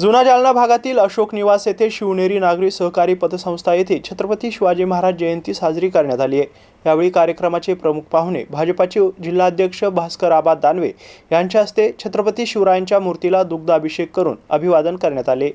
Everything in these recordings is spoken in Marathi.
जुना जालना भागातील अशोक निवास येथे शिवनेरी नागरी सहकारी पतसंस्था येथे छत्रपती शिवाजी महाराज जयंती साजरी करण्यात आली आहे. यावेळी कार्यक्रमाचे प्रमुख पाहुणे भाजपाचे जिल्हाध्यक्ष भास्कर आबा दानवे यांच्या हस्ते छत्रपती शिवरायांच्या मूर्तीला दुग्धाभिषेक करून अभिवादन करण्यात आले.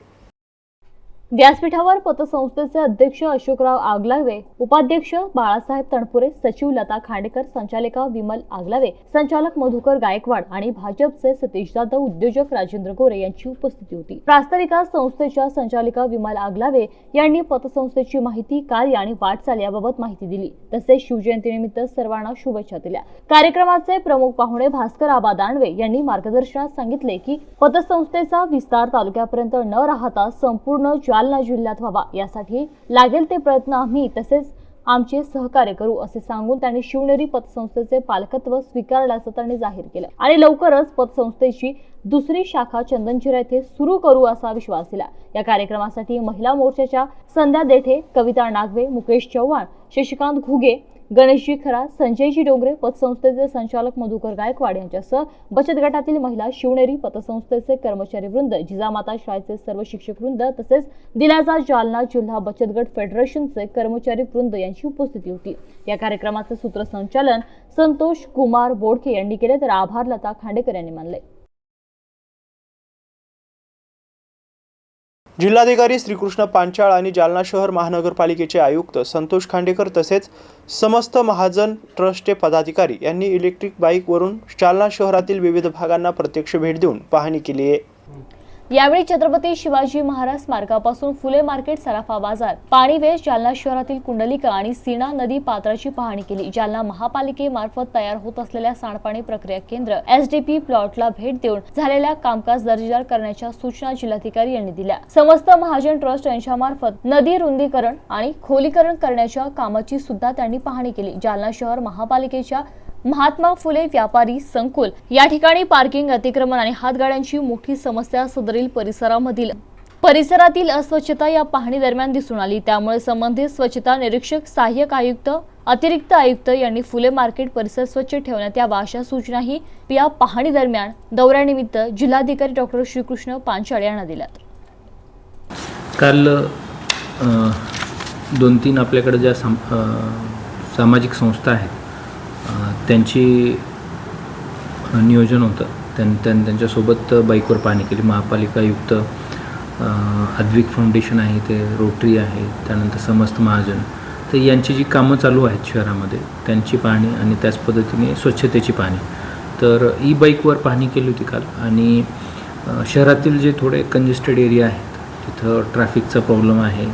व्यासपीठावर पतसंस्थेचे अध्यक्ष अशोकराव आगलावे उपाध्यक्ष बाळासाहेब तणपुरे सचिव लता खांडेकर संचालिका विमल आगलावे संचालक मधुकर गायकवाड आणि भाजपचे सतीश जाधव उद्योजक राजेंद्र गोरे यांची उपस्थिती होती. प्रास्ताविका संस्थेच्या संचालिका विमल आगलावे यांनी पतसंस्थेची माहिती कार्य आणि वाटचाल याबाबत माहिती दिली. तसेच शिवजयंतीनिमित्त सर्वांना शुभेच्छा दिल्या. कार्यक्रमाचे प्रमुख पाहुणे भास्कर आबा दानवे यांनी मार्गदर्शनात सांगितले की पतसंस्थेचा विस्तार तालुक्यापर्यंत न राहता संपूर्ण जालना जिल्ह्यात व्हावा. यासाठी लागेल ते प्रयत्न आम्ही तसेच आमचे सहकार्य करू असे सांगून त्यांनी शिवनेरी पतसंस्थेचे पालकत्व स्वीकारल्याचं त्यांनी जाहीर केलं. आणि लवकरच पतसंस्थेची दुसरी शाखा चंदनचिरा येथे सुरू करू असा विश्वास दिला. या कार्यक्रमासाठी महिला मोर्चाच्या संध्या देठे कविता नागवे मुकेश चव्हाण शशिकांत घुगे गणेशजी खरा संजयजी डोंगरे पतसंस्थेचे संचालक मधुकर गायकवाड यांच्यासह बचत गटातील महिला शिवनेरी पतसंस्थेचे कर्मचारी वृंद जिजामाता शाळेचे सर्व शिक्षक वृंद तसेच दिलाजा जालना जिल्हा बचत गट फेडरेशनचे कर्मचारी वृंद यांची उपस्थिती होती. या कार्यक्रमाचे सूत्रसंचालन संतोष कुमार बोडके यांनी केले तर आभार लता खांडेकर यांनी मानले. जिल्हाधिकारी श्रीकृष्ण पांचाळ आणि जालना शहर महानगरपालिकेचे आयुक्त संतोष खांडेकर तसेच समस्त महाजन ट्रस्टचे पदाधिकारी यांनी इलेक्ट्रिक बाईकवरून जालना शहरातील विविध भागांना प्रत्यक्ष भेट देऊन पाहणी केली आहे. यावेळी छत्रपती शिवाजी महाराज मार्गापासून फुले मार्केट सराफा बाजार पाणीवेज जालना शहरातील कुंडलिका आणि सीना नदी पात्राची पाहणी केली. जालना महापालिकेमार्फत तयार होत असलेल्या सांडपाणी प्रक्रिया केंद्र एसडीपी प्लॉटला भेट देऊन झालेल्या कामकाज दर्जेदार करण्याच्या सूचना जिल्हाधिकारी यांनी दिल्या. समस्त महाजन ट्रस्ट यांच्यामार्फत नदी रुंदीकरण आणि खोलीकरण करण्याच्या कामाची सुद्धा त्यांनी पाहणी केली. जालना शहर महापालिकेच्या महात्मा फुले व्यापारी संकुल या ठिकाणी पार्किंग अतिक्रमण आणि हातगाड्यांची मोठी समस्या सदरील परिसरामधील. परिसरातील अस्वच्छता या पाहणी दरम्यान दिसून आली. त्यामुळे संबंधित स्वच्छता निरीक्षक सहाय्यक आयुक्त अतिरिक्त आयुक्त यांनी फुले मार्केट परिसर स्वच्छ ठेवण्यात यावा अशा सूचनाही या पाहणी दरम्यान दौऱ्यानिमित्त जिल्हाधिकारी डॉक्टर श्रीकृष्ण पांचाळ यांना दिल्यात. काल दोन तीन आपल्याकडे ज्या सामाजिक संस्था आहेत त्यांची नियोजन होतं. त्यां त्यां त्यांच्यासोबत बाईकवर पाहणी केली. महापालिका आयुक्त अद्विक फाउंडेशन आहे ते रोटरी आहे त्यानंतर समस्त महाजन. तर यांची जी कामं चालू आहेत शहरामध्ये त्यांची पाहणी आणि त्याच पद्धतीने स्वच्छतेची पाहणी. तर ई बाईकवर पाहणी केली होती काल आणि शहरातील जे थोडे कंजेस्टेड एरिया आहेत तिथं ट्रॅफिकचा प्रॉब्लेम आहे.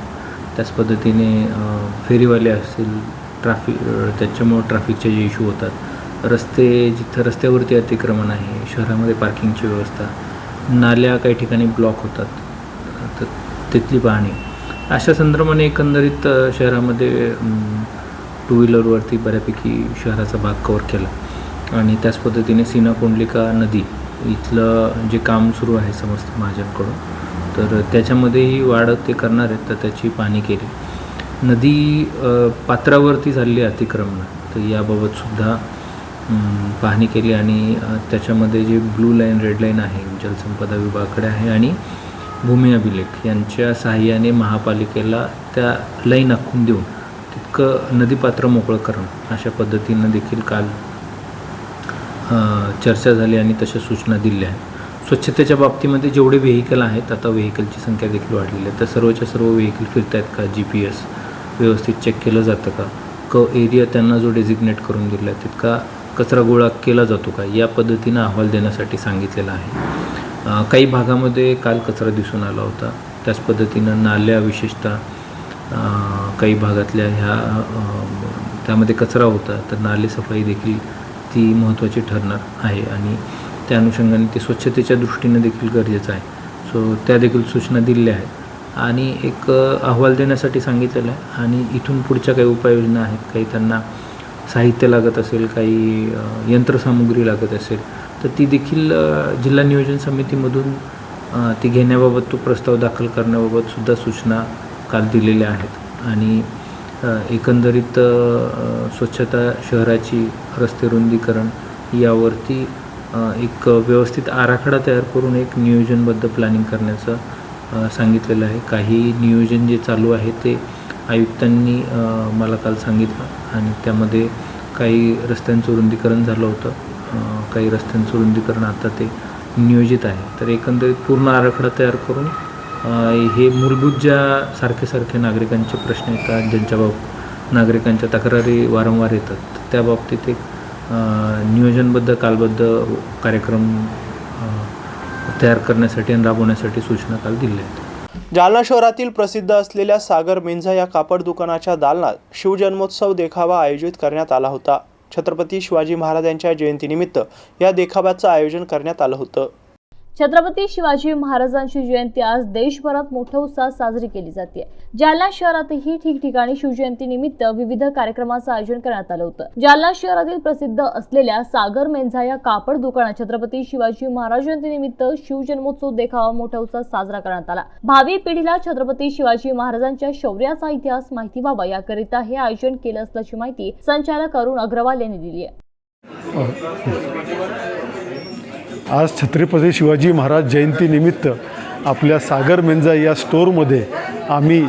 त्याच पद्धतीने फेरीवाले असतील ट्राफिक त्याच्यामुळं ट्रॅफिकचे जे इश्यू होतात. रस्ते जिथं रस्त्यावरती अतिक्रमण आहे शहरामध्ये पार्किंगची व्यवस्था नाल्या काही ठिकाणी ब्लॉक होतात. तर तिथली पाहणी. अशा संदर्भाने एकंदरीत शहरामध्ये टू व्हीलरवरती बऱ्यापैकी शहराचा भाग कवर केला. आणि त्याच पद्धतीने सीना कोंडलिका नदी इथलं जे काम सुरू आहे समस्त महाजनकडून तर त्याच्यामध्येही वाढ ते करणार आहेत तर त्याची पाहणी केली. नदी पात्रावरती झालेली अतिक्रमणं. तर याबाबतसुद्धा पाहणी केली आणि त्याच्यामध्ये जे ब्लू लाईन रेड लाईन आहे जलसंपदा विभागाकडे आहे आणि भूमी अभिलेख यांच्या सहाय्याने महापालिकेला त्या लाईन आखून देऊन तितकं नदीपात्र मोकळं करणं अशा पद्धतीनं देखील काल चर्चा झाली आणि तशा सूचना दिल्या. आहेत स्वच्छतेच्या बाबतीमध्ये जेवढे व्हेकल आहेत आता व्हेकलची संख्या देखील वाढलेली आहे. तर सर्वच्या सर्व व्हेकल फिरत आहेत का? G P S. व्यवस्थित चेक केलं जातं का? क एरिया त्यांना जो डेझिग्नेट करून दिला आहे तितका कचरा गोळा केला जातो का? या पद्धतीनं अहवाल देण्यासाठी सांगितलेला आहे. काही भागामध्ये काल कचरा दिसून आला होता. त्याच पद्धतीनं नाल्या विशेषतः काही भागातल्या ह्या त्यामध्ये कचरा होता. तर नाले सफाई देखील ती महत्त्वाची ठरणार आहे आणि त्या अनुषंगाने ते स्वच्छतेच्या दृष्टीने देखील गरजेचं आहे. सो त्या देखील सूचना दिलेल्या आहेत. आणि एक अहवाल देण्यासाठी सांगितलेलं आहे. आणि इथून पुढच्या काही उपाययोजना आहेत. काही त्यांना साहित्य लागत असेल काही यंत्रसामुग्री लागत असेल तर ती देखील जिल्हा नियोजन समितीमधून ती घेण्याबाबत तो प्रस्ताव दाखल करण्याबाबत सुद्धा सूचना काल दिलेल्या आहेत. आणि एकंदरीत स्वच्छता शहराची रस्ते रुंदीकरण यावरती एक व्यवस्थित आराखडा तयार करून एक नियोजनबद्ध प्लॅनिंग करण्याचं सांगितलेलं आहे. काही नियोजन जे चालू आहे ते आयुक्तांनी मला काल सांगितलं आणि त्यामध्ये काही रस्त्यांचं रुंदीकरण झालं होतं. काही रस्त्यांचं रुंदीकरण आता ते नियोजित आहे. तर एकंदरीत पूर्ण आराखडा तयार करून हे मूलभूत ज्या सारखे सारखे नागरिकांचे प्रश्न येतात ज्यांच्या बाब नागरिकांच्या तक्रारी वारंवार येतात तर त्या बाबतीत एक नियोजनबद्ध कालबद्ध कार्यक्रम तयार करण्यासाठी आणि राबवण्यासाठी सूचना काल दिल्या आहेत. जालना शहरातील प्रसिद्ध असलेल्या सागर मिंझा या कापड दुकानाच्या दालनात शिवजन्मोत्सव देखावा आयोजित करण्यात आला होता. छत्रपती शिवाजी महाराजांच्या जयंतीनिमित्त या देखाव्याचं आयोजन करण्यात आलं होतं. छत्रपती शिवाजी महाराजांची जयंती आज देशभरात मोठ्या उत्साहात साजरी केली जाते. जालना शहरातही ठिकठिकाणी शिवजयंती निमित्त विविध कार्यक्रमाचं आयोजन करण्यात आलं होतं. जालना शहरातील प्रसिद्ध असलेल्या सागर मेंझा या कापड दुकानात छत्रपती शिवाजी महाराज जयंतीनिमित्त शिवजन्मोत्सव देखावा मोठ्या उत्साहात साजरा करण्यात आला. भावी पिढीला छत्रपती शिवाजी महाराजांच्या शौर्याचा इतिहास माहिती व्हावा याकरिता हे आयोजन केलं असल्याची माहिती संचालक अरुण अग्रवाल यांनी दिली आहे. हो. आज छत्रपती शिवाजी महाराज जयंतीनिमित्त आपल्या सागर मेंजा या स्टोरमध्ये आम्ही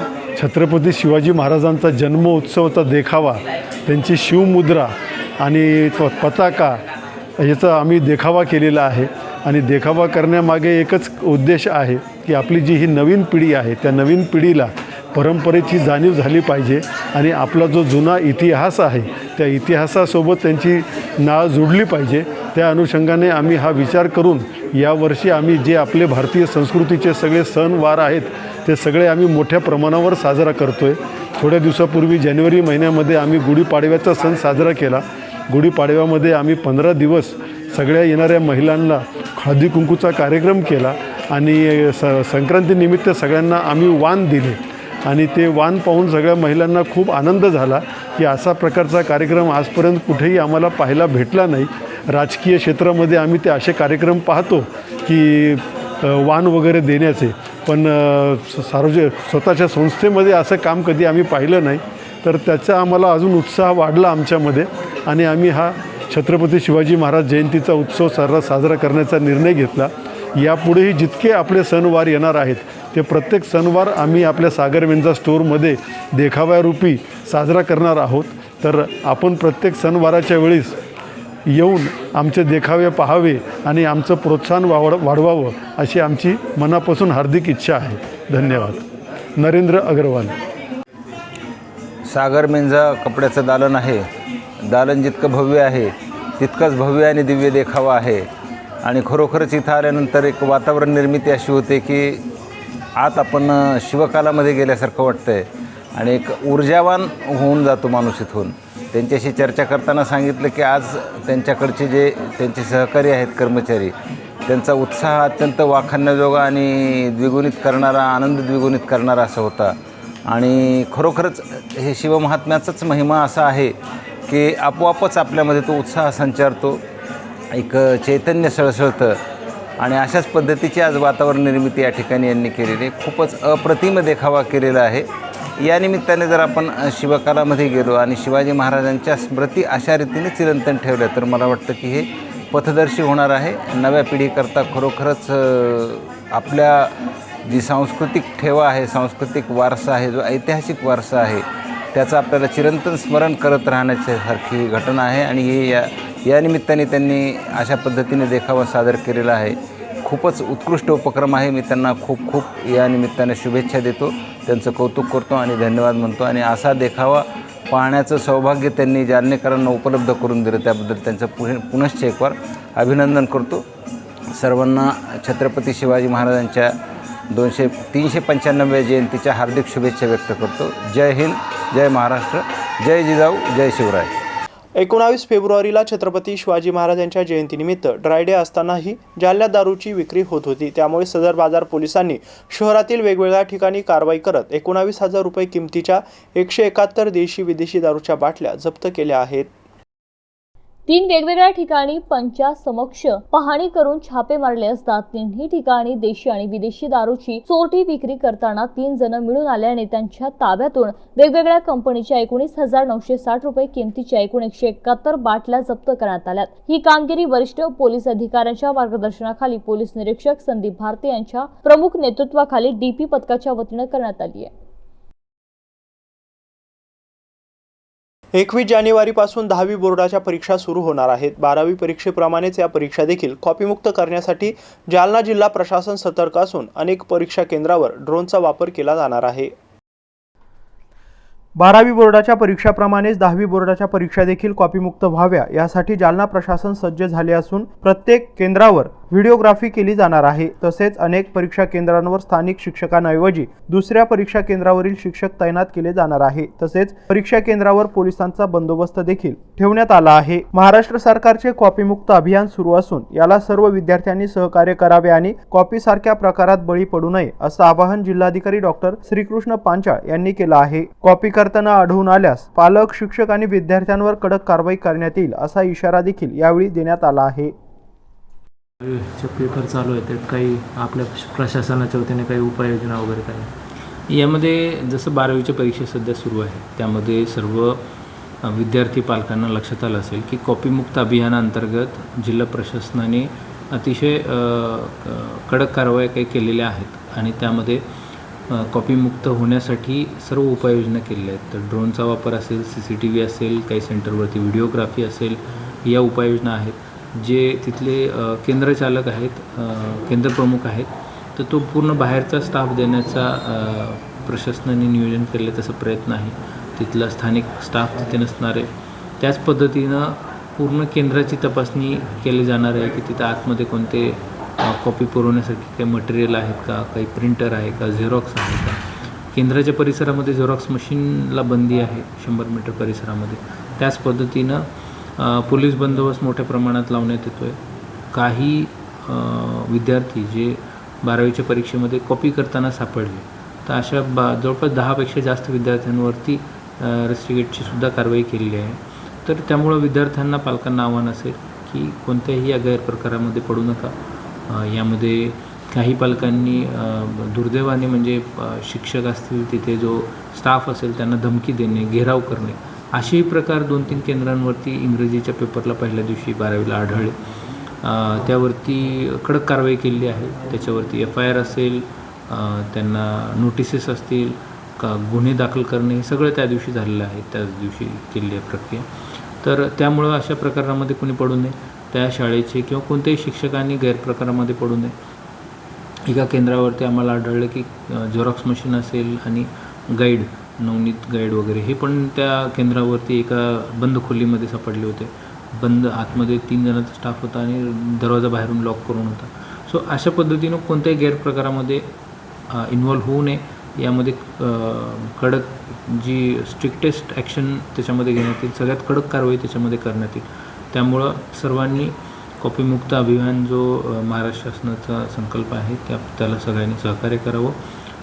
छत्रपती शिवाजी महाराजांचा जन्मोत्सवाचा देखावा त्यांची शिवमुद्रा आणि पताका याचा आम्ही देखावा केलेला आहे. आणि देखावा करण्यामागे एकच उद्देश आहे की आपली जी ही नवीन पिढी आहे त्या नवीन पिढीला परंपरेची जाणीव झाली पाहिजे. आणि आपला जो जुना इतिहास आहे त्या इतिहासासोबत त्यांची नाळ जोडली पाहिजे. त्या अनुषंगाने आम्ही हा विचार करून यावर्षी आम्ही जे आपले भारतीय संस्कृतीचे सगळे सण वार आहेत ते सगळे आम्ही मोठ्या प्रमाणावर साजरा करतो आहे थोड्या दिवसापूर्वी जानेवारी महिन्यामध्ये आम्ही गुढीपाडव्याचा सण साजरा केला. गुढीपाडव्यामध्ये आम्ही पंधरा दिवस सगळ्या येणाऱ्या महिलांना हळदी कुंकूचा कार्यक्रम केला आणि स संक्रांतीनिमित्त सगळ्यांना आम्ही वाण दिले. आणि ते वाण पाहून सगळ्या महिलांना खूप आनंद झाला की असा प्रकारचा कार्यक्रम आजपर्यंत कुठेही आम्हाला पाहायला भेटला नाही. राजकीय क्षेत्रामध्ये आम्ही ते असे कार्यक्रम पाहतो की वाण वगैरे देण्याचे. पण स- सार्वज स्वतःच्या संस्थेमध्ये असं काम कधी आम्ही पाहिलं नाही. तर त्याचा आम्हाला अजून उत्साह वाढला आमच्यामध्ये आणि आम्ही हा छत्रपती शिवाजी महाराज जयंतीचा उत्सव सर्रास साजरा करण्याचा निर्णय घेतला. यापुढेही जितके आपले सणवार येणार आहेत ते प्रत्येक सणवार आम्ही आपल्या सागर वेंजा स्टोअरमध्ये देखाव्यारूपी साजरा करणार आहोत. तर आपण प्रत्येक सणवाराच्या वेळेस येऊन आमचे देखावे पाहावे आणि आमचं प्रोत्साहन वाढ वाढवावं अशी आमची मनापासून हार्दिक इच्छा आहे. धन्यवाद. नरेंद्र अग्रवाल. सागर मेंझा कपड्याचं दालन आहे. दालन जितकं भव्य आहे तितकंच भव्य आणि दिव्य देखावा आहे. आणि खरोखरच इथं आल्यानंतर एक वातावरण निर्मिती अशी होते की आत आपण शिवकालामध्ये गेल्यासारखं वाटतं आहे आणि एक ऊर्जावान होऊन जातो माणूस इथून. त्यांच्याशी चर्चा करताना सांगितलं की आज त्यांच्याकडचे जे त्यांचे सहकारी आहेत कर्मचारी त्यांचा उत्साह अत्यंत वाखाणण्याजोगा आणि द्विगुणित करणारा आनंद द्विगुणित करणारा असा होता. आणि खरोखरच हे शिवमहात्म्याचाच महिमा असा आहे की आपोआपच आपल्यामध्ये तो उत्साह संचारतो. एक चैतन्य सळसळतं. आणि अशाच पद्धतीची आज वातावरण निर्मिती या ठिकाणी यांनी केलेली आहे. खूपच अप्रतिम देखावा केलेला आहे. या निमित्ताने जर आपण शिवकालामध्ये गेलो आणि शिवाजी महाराजांच्या स्मृती अशा रीतीने चिरंतन ठेवल्या तर मला वाटतं की हे पथदर्शी होणार आहे. नव्या पिढीकरता खरोखरच आपल्या जी सांस्कृतिक ठेवा आहे सांस्कृतिक वारसा आहे जो ऐतिहासिक वारसा आहे त्याचं आपल्याला चिरंतन स्मरण करत राहण्याच्यासारखी ही घटना आहे आणि हे या या निमित्ताने त्यांनी अशा पद्धतीने देखावा सादर केलेला आहे. खूपच उत्कृष्ट उपक्रम आहे. मी त्यांना खूप खूप या निमित्ताने शुभेच्छा देतो. त्यांचं कौतुक करतो आणि धन्यवाद म्हणतो. आणि असा देखावा पाहण्याचं सौभाग्य त्यांनी जालनेकरांना उपलब्ध करून दिलं. त्याबद्दल त्यांचं पुन पुनश्च एकवार अभिनंदन करतो. सर्वांना छत्रपती शिवाजी महाराजांच्या दोनशे तीनशे पंच्याण्णव्या जयंतीच्या हार्दिक शुभेच्छा व्यक्त करतो. जय हिंद जय महाराष्ट्र जय जिजाऊ जय शिवराय. एकोणावीस फेब्रुवारीला छत्रपती शिवाजी महाराजांच्या जयंतीनिमित्त ड्रायडे असतानाही जालन्यात दारूची विक्री होत होती. त्यामुळे सदर बाजार पोलिसांनी शहरातील वेगवेगळ्या ठिकाणी कारवाई करत एकोणावीस हजार रुपये किमतीच्या एकशे एकाहत्तर देशी विदेशी दारूच्या बाटल्या जप्त केल्या आहेत. तीन वेगवेगळ्या ठिकाणी पंचा समक्ष पाहणी करून छापे मारले असता तिन्ही ठिकाणी देशी आणि विदेशी दारूची चोरटी विक्री करताना तीन जण मिळून आल्याने त्यांच्या ताब्यातून वेगवेगळ्या कंपनीच्या एकोणीस हजार नऊशे साठ रुपये किमतीच्या एकूण एकशे एकाहत्तर बाटल्या जप्त करण्यात आल्यात. ही कामगिरी वरिष्ठ पोलीस अधिकाऱ्यांच्या मार्गदर्शनाखाली पोलीस निरीक्षक संदीप भारती यांच्या प्रमुख नेतृत्वाखाली डीपी पथकाच्या वतीनं करण्यात आली आहे. एकवीस जानेवारीपासून दहावी बोर्डाच्या परीक्षा सुरू होणार आहेत. बारावी परीक्षेप्रमाणेच या परीक्षा देखील कॉपीमुक्त करण्यासाठी जालना जिल्हा प्रशासन सतर्क असून अनेक परीक्षा केंद्रावर ड्रोनचा वापर केला जाणार आहे. बारावी बोर्डाच्या परीक्षाप्रमाणेच दहावी बोर्डाच्या परीक्षा देखील कॉपीमुक्त व्हाव्या यासाठी जालना प्रशासन सज्ज झाले असून प्रत्येक केंद्रावर व्हिडिओग्राफी केली जाणार आहे. तसेच अनेक परीक्षा केंद्रांवर स्थानिक शिक्षकांऐवजी दुसऱ्या परीक्षा केंद्रावरील शिक्षक तैनात केले जाणार आहे. तसेच परीक्षा केंद्रावर पोलिसांचा बंदोबस्त देखील ठेवण्यात आला आहे. महाराष्ट्र सरकारचे कॉपीमुक्त अभियान सुरू असून याला सर्व विद्यार्थ्यांनी सहकार्य करावे आणि कॉपी सारख्या प्रकारात बळी पडू नये असं आवाहन जिल्हाधिकारी डॉक्टर श्रीकृष्ण पांचाळ यांनी केलं आहे. कॉपी करताना आढळून आल्यास पालक शिक्षक आणि विद्यार्थ्यांवर कडक कारवाई करण्यात येईल असा इशारा देखील यावेळी देण्यात आला आहे. चे पेपर चालू आहेत त्यात काही आपल्या प्रशासनाच्या वतीने काही उपाययोजना वगैरे काही? यामध्ये जसं बारावीच्या परीक्षा सध्या सुरू आहे त्यामध्ये सर्व विद्यार्थी पालकांना लक्षात आलं असेल की कॉपीमुक्त अभियानाअंतर्गत जिल्हा प्रशासनाने अतिशय कडक कारवाई काही केलेल्या आहेत आणि त्यामध्ये कॉपीमुक्त होण्यासाठी सर्व उपाययोजना केलेल्या आहेत. तर ड्रोनचा वापर असेल सी सी टी व्ही असेल काही सेंटरवरती व्हिडिओग्राफी असेल या उपाययोजना आहेत. जे तिथले केंद्रचालक आहेत केंद्रप्रमुख आहेत तर तो पूर्ण बाहेरचा स्टाफ देण्याचा प्रशासनाने नियोजन केले तसा प्रयत्न आहे. तिथला स्थानिक स्टाफ तिथे नसणारे त्याच पद्धतीनं पूर्ण केंद्राची तपासणी केली जाणार आहे की तिथं आतमध्ये कोणते कॉपी पुरवण्यासाठी काही मटेरियल आहेत का काही प्रिंटर आहे का झेरॉक्स आहे का? केंद्राच्या परिसरामध्ये झेरॉक्स मशीनला बंदी आहे शंभर मीटर परिसरामध्ये. त्याच पद्धतीनं पोलीस बंदोबस्त मोठ्या प्रमाणात लावण्यात येतो आहे काही विद्यार्थी जे बारावीच्या परीक्षेमध्ये कॉपी करताना सापडले तर अशा बा जवळपास दहापेक्षा जास्त विद्यार्थ्यांवरती रेस्टिगेटची सुद्धा कारवाई केलेली आहे. तर त्यामुळं विद्यार्थ्यांना पालकांना आव्हान असेल की कोणत्याही या गैरप्रकारामध्ये पडू नका. यामध्ये काही पालकांनी दुर्दैवाने म्हणजे शिक्षक असतील तिथे जो स्टाफ असेल त्यांना धमकी देणे घेराव करणे असेही प्रकार दोन तीन केंद्रांवरती इंग्रजीच्या पेपरला पहिल्या दिवशी बारावीला आढळले. त्यावरती कडक कारवाई केलेली आहे. त्याच्यावरती एफ आय आर असेल त्यांना नोटिसेस असतील का गुन्हे दाखल करणे हे सगळं त्या दिवशी झालेलं आहे. त्याच दिवशी केलेली आहे प्रक्रिया. तर त्यामुळं अशा प्रकारामध्ये कोणी पडू नये. त्या शाळेचे किंवा कोणत्याही शिक्षकांनी गैरप्रकारामध्ये पडू नये. एका केंद्रावरती आम्हाला आढळलं की झेरॉक्स मशीन असेल आणि गाईड नवनीत गाईड वगैरे हे पण त्या केंद्रावरती एका बंद खोलीमध्ये सापडले होते. बंद आतमध्ये तीन जणांचा स्टाफ होता आणि दरवाजा बाहेरून लॉक करून होता. सो अशा पद्धतीनं कोणत्याही गैरप्रकारामध्ये इन्वॉल्व्ह होऊ नये. यामध्ये कडक जी स्ट्रिक्टेस्ट ॲक्शन त्याच्यामध्ये घेण्यात येईल. सगळ्यात कडक कारवाई त्याच्यामध्ये करण्यात येईल. त्यामुळं सर्वांनी कॉपीमुक्त अभियान जो महाराष्ट्र शासनाचा संकल्प आहे त्या त्याला सगळ्यांनी सहकार्य करावं.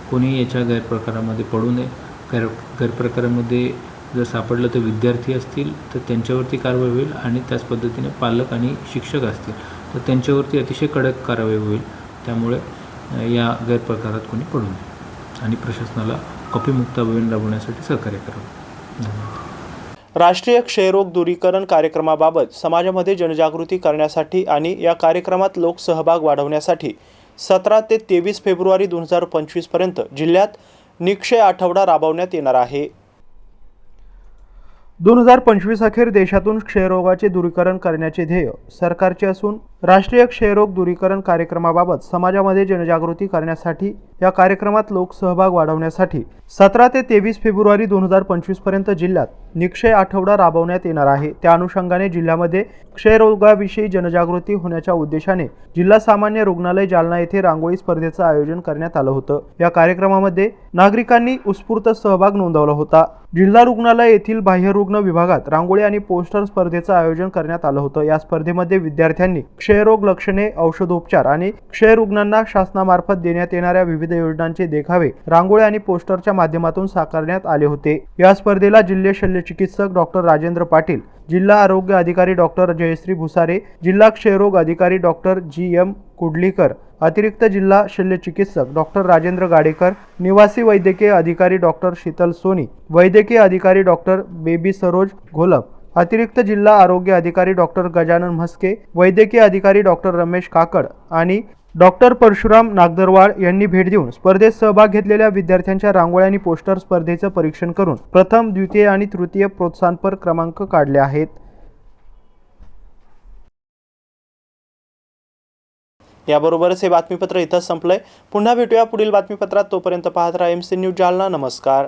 कोणी याच्या गैरप्रकारामध्ये पडू नये. गैर गैरप्रकारामध्ये जर सापडलं तर विद्यार्थी असतील तर त्यांच्यावरती कारवाई होईल आणि त्याच पद्धतीने पालक आणि शिक्षक असतील. तर त्यांच्यावरती अतिशय कडक कारवाई होईल. त्यामुळे या गैरप्रकारात कोणी पडू नये. आणि प्रशासनाला कॉपीमुक्त अभियान राबवण्यासाठी सहकार्य करावं. धन्यवाद. राष्ट्रीय क्षयरोग दूरीकरण कार्यक्रमाबाबत समाजामध्ये जनजागृती करण्यासाठी आणि या कार्यक्रमात लोकसहभाग वाढवण्यासाठी सतरा ते तेवीस फेब्रुवारी दोन हजार पंचवीसपर्यंत जिल्ह्यात निक्षय आठवडा राबवण्यात येणार आहे. दोन हजार पंचवीस अखेर देशातून क्षयरोगाचे दूरीकरण करण्याचे ध्येय सरकारचे असून राष्ट्रीय क्षयरोग दूरीकरण कार्यक्रमाबाबत समाजामध्ये जनजागृती करण्यासाठी या कार्यक्रमात लोकसहभाग वाढवण्यासाठी सतरा ते तेवीस फेब्रुवारी दोन हजार पंचवीसपर्यंत जिल्ह्यात निक्षय आठवडा राबवण्यात येणार आहे. त्या अनुषंगाने जिल्ह्यामध्ये क्षयरोगाविषयी जनजागृती होण्याच्या उद्देशाने जिल्हा सामान्य रुग्णालय जालना येथे रांगोळी स्पर्धेचं आयोजन करण्यात आलं होतं. या कार्यक्रमामध्ये नागरिकांनी उत्स्फूर्त सहभाग नोंदवला होता. जिल्हा रुग्णालय येथील बाह्यरुग्ण विभागात रांगोळी आणि पोस्टर स्पर्धेचं आयोजन करण्यात आलं होतं. या स्पर्धेमध्ये विद्यार्थ्यांनी क्षयरोग लक्षणे औषधोपचार आणि क्षयरुग्णांना शासनामार्फत देण्यात येणाऱ्या विविध योजनांचे देखावे रांगोळी आणि पोस्टरच्या माध्यमातून साकारण्यात आले होते. या स्पर्धेला जिल्हा शल्यचिकित्सक डॉक्टर राजेंद्र पाटील जिल्हा आरोग्य अधिकारी डॉक्टर जयश्री भुसारे जिल्हा क्षयरोग अधिकारी डॉक्टर जी एम कुडलीकर अतिरिक्त जिल्हा शल्यचिकित्सक डॉक्टर राजेंद्र गाडेकर निवासी वैद्यकीय अधिकारी डॉक्टर शीतल सोनी वैद्यकीय अधिकारी डॉक्टर बेबी सरोज घोलप अतिरिक्त जिल्हा आरोग्य अधिकारी डॉक्टर गजानन म्हस्के वैद्यकीय अधिकारी डॉक्टर रमेश काकड आणि डॉक्टर परशुराम नागदरवाळ यांनी भेट देऊन स्पर्धेत सहभाग घेतलेल्या विद्यार्थ्यांच्या रांगोळ्या आणि पोस्टर स्पर्धेचं परीक्षण करून प्रथम द्वितीय आणि तृतीय प्रोत्साहनपर क्रमांक काढले आहेत. याबरोबरच हे बातमीपत्र इथंच संपलंय. पुन्हा भेटूया पुढील बातमीपत्रात. तोपर्यंत पाहत राहा एम सी न्यूज जालना. नमस्कार.